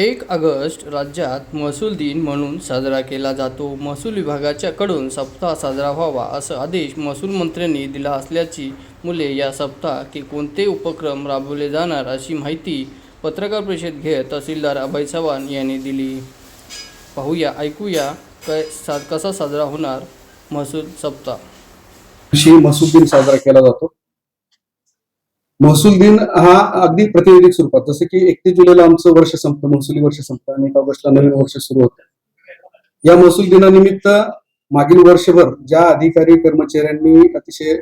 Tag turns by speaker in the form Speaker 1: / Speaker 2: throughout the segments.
Speaker 1: एक ऑगस्ट राज्यात महसूल दिन म्हणून साजरा केला जातो. महसूल विभागाच्याकडून सप्ताह साजरा व्हावा असा आदेश महसूल मंत्र्यांनी दिला असल्याची मुले या सप्ताह की कोणते उपक्रम राबवले जाणार अशी माहिती पत्रकार परिषद घेत तहसीलदार अभय चव्हाण यांनी दिली. पाहूया ऐकूया क सा कसा साजरा होणार महसूल सप्ताह.
Speaker 2: महसूल दिन साजरा केला जातो. महसूल दिन हा अगदी प्रतिनिधिक स्वरूपात जसं की एकतीस जुलैला आमचं वर्ष संपतं महसुली वर्ष संपतं आणि एक ऑगस्टला नवीन वर्ष सुरू होतं. या महसूल दिनानिमित्त मागील वर्षभर ज्या अधिकारी कर्मचाऱ्यांनी अतिशय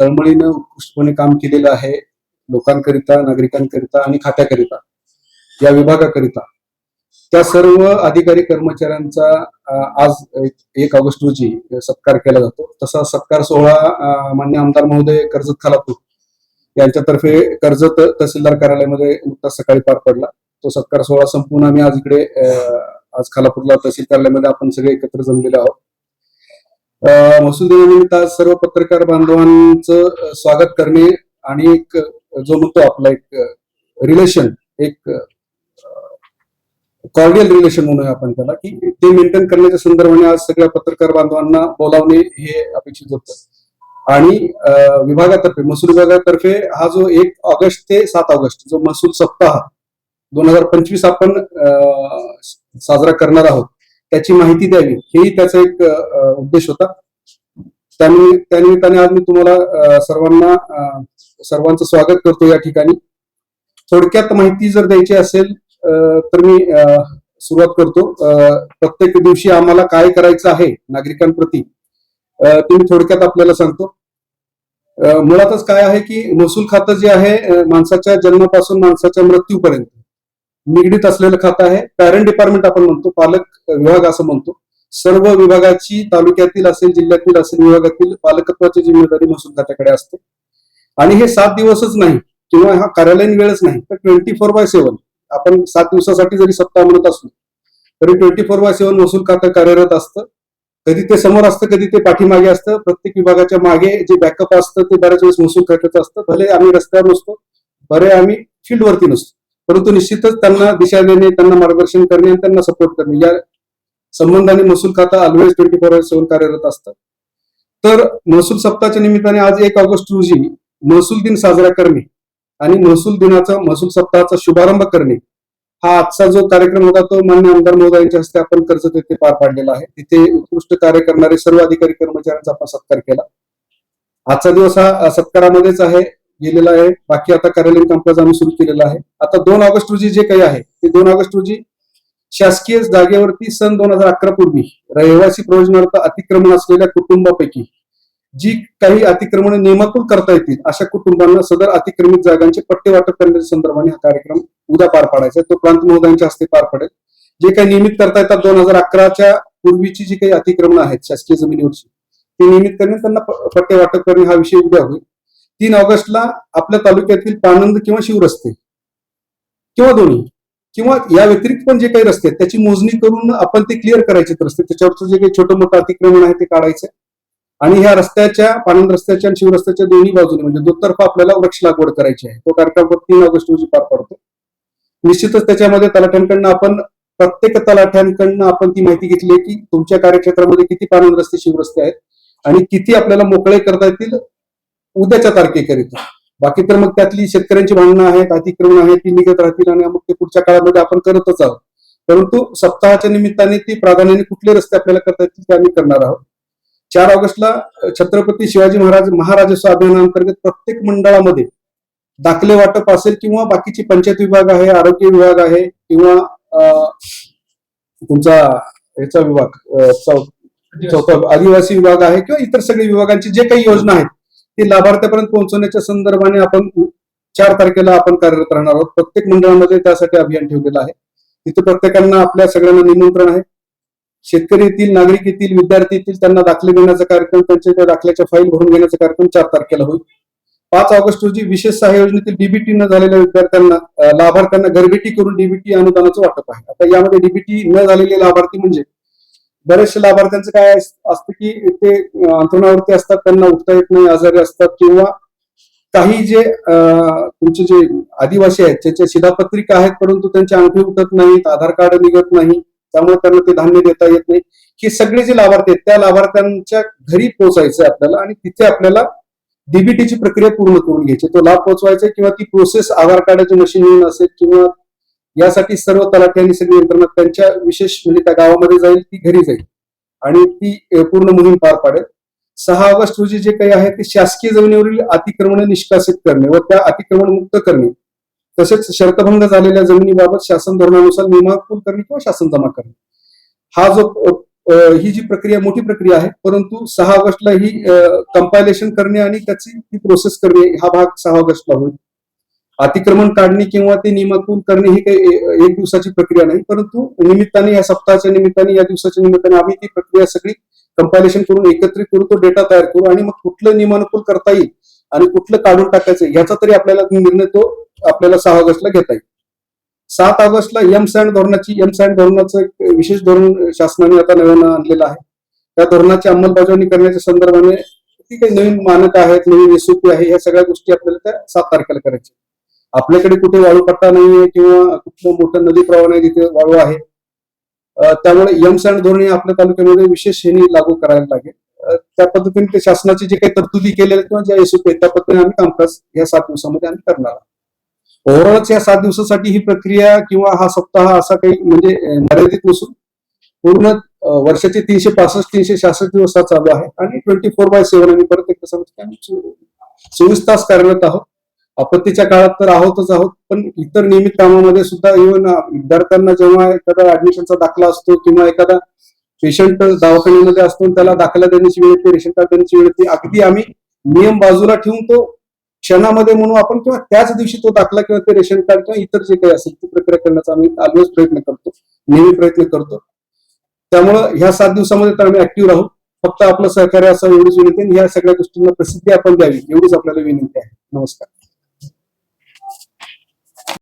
Speaker 2: तळमळीनं उत्कृष्टपणे काम केलेलं आहे लोकांकरिता नागरिकांकरिता आणि खात्याकरिता या विभागाकरिता त्या सर्व अधिकारी कर्मचाऱ्यांचा आज एक- ऑगस्ट रोजी सत्कार केला जातो. तसा सत्कार सोहळा मान्य आमदार महोदय कर्जत खालापूर यांच्यातर्फे कर्जत तहसीलदार कार्यालयामध्ये नुकताच सकाळी पार पडला. तो सत्कार सोहळा संपूर्ण आम्ही आज इकडे आज खालापूरला तहसील कार्यालयामध्ये आपण सगळे एकत्र जमलेलो आहोत. महसूल दिनानिमित्त आज सर्व पत्रकार बांधवांचं स्वागत करणे आणि एक जो म्हणतो आपला एक रिलेशन एक कॉर्डियल रिलेशन म्हणूया आपण त्याला की ते मेंटेन करण्याच्या संदर्भाने आज सगळ्या पत्रकार बांधवांना बोलावणे हे अपेक्षित होतं. आणि अं, विभागातर्फे महसूल विभागातर्फे हा जो एक ऑगस्ट ते सात ऑगस्ट जो महसूल सप्ताह दोन हजार पंचवीस आपण अं, साजरा करणार आहोत त्याची माहिती द्यावी हेही त्याचा एक उद्देश होता. त्यामुळे त्यानिमित्ताने आज मी तुम्हाला सर्वांना सर्वांचं स्वागत करतो या ठिकाणी. थोडक्यात माहिती जर द्यायची असेल अं, तर मी अं, सुरुवात करतो. अं, प्रत्येक दिवशी आम्हाला काय करायचं आहे नागरिकांप्रती ते मी थोडक्यात आपल्याला सांगतो. मुळातच काय आहे की महसूल खातं जे आहे माणसाच्या जन्मापासून माणसाच्या मृत्यूपर्यंत निगडीत असलेलं खातं आहे. पॅरेंट डिपार्टमेंट आपण म्हणतो पालक विभाग असं म्हणतो. सर्व विभागाची तालुक्यातील असेल जिल्ह्यातील असेल विभागातील पालकत्वाची जिम्मेदारी महसूल खात्याकडे असते. आणि हे सात दिवसच नाही किंवा हा कार्यालयीन वेळच नाही तर ट्वेंटी फोर बाय सेव्हन आपण सात दिवसासाठी जरी सप्ताह म्हणत असलो तरी ट्वेंटी फोर बाय सेव्हन महसूल खातं कार्यरत असतं. कधी ते समोर असतं कधी ते पाठीमागे असतं. प्रत्येक विभागाच्या मागे जे बॅकअप असतं ते बऱ्याच वेळेस महसूल खात्याचं असतं. भले आम्ही रस्त्यावर नसतो बरे आम्ही फील्डवरती नसतो. परंतु निश्चितच त्यांना दिशा देणे त्यांना मार्गदर्शन करणे आणि त्यांना सपोर्ट करणे या संबंधाने महसूल खातं ऑलवेज ट्वेंटी फोर सेव्हन कार्यरत असतं. तर महसूल सप्ताहाच्या निमित्ताने आज एक ऑगस्ट रोजी महसूल दिन साजरा करणे आणि महसूल दिनाचा महसूल सप्ताहाचा शुभारंभ करणे हा आजचा जो कार्यक्रम होता तो मान्य आमदार महोदयांच्या हस्ते आपण कर्जत येथे पार पाडलेला आहे. तिथे उत्कृष्ट कार्य करणारे सर्व अधिकारी कर्मचाऱ्यांचा आपण सत्कार केला. आजचा दिवस हा सत्कारामध्येच आहे गेलेला आहे. बाकी आता कार्यालयीन कामकाज आम्ही सुरू केलेलं आहे. आता दोन ऑगस्ट रोजी जे काही आहे ते दोन ऑगस्ट रोजी शासकीय जागेवरती सन दोन हजार अकरा पूर्वी रहिवासी प्रयोजनार्थ अतिक्रमण असलेल्या कुटुंबापैकी जी काही अतिक्रमण नियमातून करता येतील अशा कुटुंबांना सदर अतिक्रमित जागांचे पट्टे वाटप करण्याच्या संदर्भाने हा कार्यक्रम उद्या पार पाडायचा तो प्रांत महोदयांच्या हस्ते पार पडेल. जे काही नियमित करता येतात दोन हजार अकराच्या पूर्वीची जी काही अतिक्रमण आहेत शासकीय जमिनीवरची ते नियमित करणे त्यांना पट्टे वाटप करणे हा विषय उद्या होईल. तीन ऑगस्टला आपल्या तालुक्यातील पानंद किंवा शिवरस्ते किंवा दोन्ही किंवा या व्यतिरिक्त पण जे काही रस्ते आहेत त्याची मोजणी करून आपण ते क्लिअर करायचे रस्ते. त्याच्यावरचं जे काही छोटं मोठं अतिक्रमण आहे ते काढायचं आणि ह्या रस्त्याच्या पानंद रस्त्याच्या आणि शिवरस्त्याच्या दोन्ही बाजूने म्हणजे दोतर्फा आपल्याला वृक्ष लागवड करायची आहे. तो कार्यक्रम तीन ऑगस्ट रोजी पार पडतो. निश्चितच त्याच्यामध्ये तलाठ्यांकडनं आपण प्रत्येक तलाठ्यांकडनं आपण ती माहिती घेतली आहे की तुमच्या कार्यक्षेत्रामध्ये किती पानंद रस्ते शिवरस्ते आहेत आणि किती आपल्याला मोकळे करता येतील उद्याच्या तारखेकरिता. बाकी तर मग त्यातली शेतकऱ्यांची भांडणं आहेत अतिक्रमण आहेत ती निघत राहतील आणि मग ते पुढच्या काळामध्ये आपण करतच आहोत. परंतु सप्ताहाच्या निमित्ताने ती प्राधान्याने कुठले रस्ते आपल्याला करता येतील ते आम्ही करणार आहोत. चार ऑगस्टला छत्रपती शिवाजी महाराज महाराजस्व अभियानांतर्गत प्रत्येक मंडळामध्ये दाखले वाटप असेल किंवा बाकीची पंचायत विभाग आहे आरोग्य विभाग आहे किंवा तुमचा याचा विभाग चौथा आदिवासी विभाग आहे किंवा इतर सगळे विभागांची जे काही योजना आहेत ती लाभार्थ्यापर्यंत पोहोचवण्याच्या संदर्भाने आपण चार तारखेला आपण कार्यरत राहणार आहोत. प्रत्येक मंडळामध्ये त्यासाठी अभियान ठेवलेलं आहे. तिथे प्रत्येकांना आपल्या सगळ्यांना निमंत्रण आहे. शेतकरी येतील नागरिक येतील विद्यार्थी येतील त्यांना दाखले देण्याचा कार्यक्रम त्यांच्या त्या दाखल्याच्या फाईल भरून घेण्याचा कार्यक्रम चार तारखेला होईल. पाच ऑगस्ट रोजी विशेष सहाय्य योजनेतील डीबीटी न झालेल्या विद्यार्थ्यांना लाभार्थ्यांना घरगेटी करून डीबीटी अनुदानाचं वाटप आहे. आता यामध्ये डीबीटी न झालेले लाभार्थी म्हणजे बरेचसे लाभार्थ्यांचं काय असतं की ते अंथरुणावरती असतात त्यांना उठता येत नाही आजारी असतात किंवा काही जे तुमचे जे आदिवासी आहेत ज्याच्या शिधापत्रिका आहेत परंतु त्यांच्या अंगठी उठत नाहीत आधार कार्ड निघत नाही त्यामुळे त्यांना ते धान्य देता येत नाही. हे सगळे जे लाभार्थी आहेत त्या लाभार्थ्यांच्या घरी पोहोचायचं आपल्याला आणि तिथे आपल्याला डीबीटीची प्रक्रिया पूर्ण करून घ्यायची तो लाभ पोहोचवायचा किंवा ती प्रोसेस आधार कार्डाची मशीन येऊन असेल किंवा यासाठी सर्व तलाठ्यांनी सगळी यंत्रणा त्यांच्या विशेष म्हणजे त्या गावामध्ये जाईल ती घरी जाईल. आणि ती पूर्ण मोहीम पार पाडेल. सहा ऑगस्ट रोजी जे काही आहे ते शासकीय जमिनीवरील अतिक्रमण निष्कासित करणे व त्या अतिक्रमण मुक्त करणे. तसेच शर्तभंग झालेल्या जमिनीबाबत शासन धोरणानुसार नियमाकुल करणे किंवा शासन जमा करणे. हा जो ही जी प्रक्रिया मोठी प्रक्रिया आहे परंतु सहा ऑगस्टला ही कंपायलेशन करणे आणि त्याची ती प्रोसेस करणे हा भाग सहा ऑगस्टला होईल. अतिक्रमण काढणे किंवा ते नियमातून करणे ही काही एक दिवसाची प्रक्रिया नाही परंतु निमित्ताने या सप्ताहाच्या निमित्ताने या दिवसाच्या निमित्ताने आम्ही ती प्रक्रिया सगळी कंपायलेशन करून एकत्रित करू तो डेटा तयार करू आणि मग कुठलं नियमानुकूल करता येईल आणि कुठलं काढून टाकायचं याचा तरी आपल्याला निर्णय तो आपल्याला सहा ऑगस्टला घेता येईल. सात ऑगस्टला एम सँड धोरणाची एम सँड धोरणाचं एक विशेष धोरण शासनाने आता नव्यानं आणलेलं आहे. त्या धोरणाची अंमलबजावणी करण्याच्या संदर्भाने ती काही नवीन मानक आहेत नवीन एसओपी आहे या सगळ्या गोष्टी आपल्याला त्या सात तारखेला करायच्या. आपल्याकडे कुठे वाळू पट्टा नाहीये किंवा कुठलं मोठं नदी प्रवाह नाही तिथे वाळू आहे त्यामुळे यम सँड धोरण हे आपल्या तालुक्यामध्ये विशेष हेनी लागू करायला लागेल. त्या पद्धतीने ते शासनाची जे काही तरतुदी केलेल्या किंवा ज्या यशस्वी आहेत त्या पद्धतीने आम्ही कामकाज या सात दिवसामध्ये आम्ही करणार आहोत. ओव्हरऑलच या सात दिवसासाठी ही प्रक्रिया किंवा हा सप्ताह असा काही म्हणजे मर्यादित नसून पूर्ण वर्षाचे तीनशे पासष्ट तीनशे सहासष्ट दिवस हा चालू आहे आणि ट्वेंटी फोर बाय सेव्हन आम्ही परत एकदा सांगतो चोवीस तास कार्यरत आहोत. आपत्तीच्या काळात तर आहोतच आहोत पण इतर नियमित कामामध्ये सुद्धा इव्हन विद्यार्थ्यांना जेव्हा एखादा ऍडमिशनचा दाखला असतो किंवा एखादा पेशंट दवाखान्यामध्ये असतो त्याला दाखला देण्याची वेळ येते रेशन कार्ड देण्याची वेळ येते. अगदी आम्ही नियम बाजूला ठेवून तो क्षणामध्ये म्हणून आपण किंवा त्याच दिवशी तो दाखला किंवा ते रेशन कार्ड किंवा इतर जे काही असेल ती प्रक्रिया करण्याचा आम्ही ऑलवेज प्रयत्न करतो. नेहमी प्रयत्न करतो. त्यामुळं ह्या सात दिवसामध्ये तर आम्ही ऍक्टिव्ह राहू. फक्त आपलं सहकार्य असं एवढीच विनंती ह्या सगळ्या गोष्टींना प्रसिद्धी आपण द्यावी. एवढीच आपल्याला विनंती आहे. नमस्कार.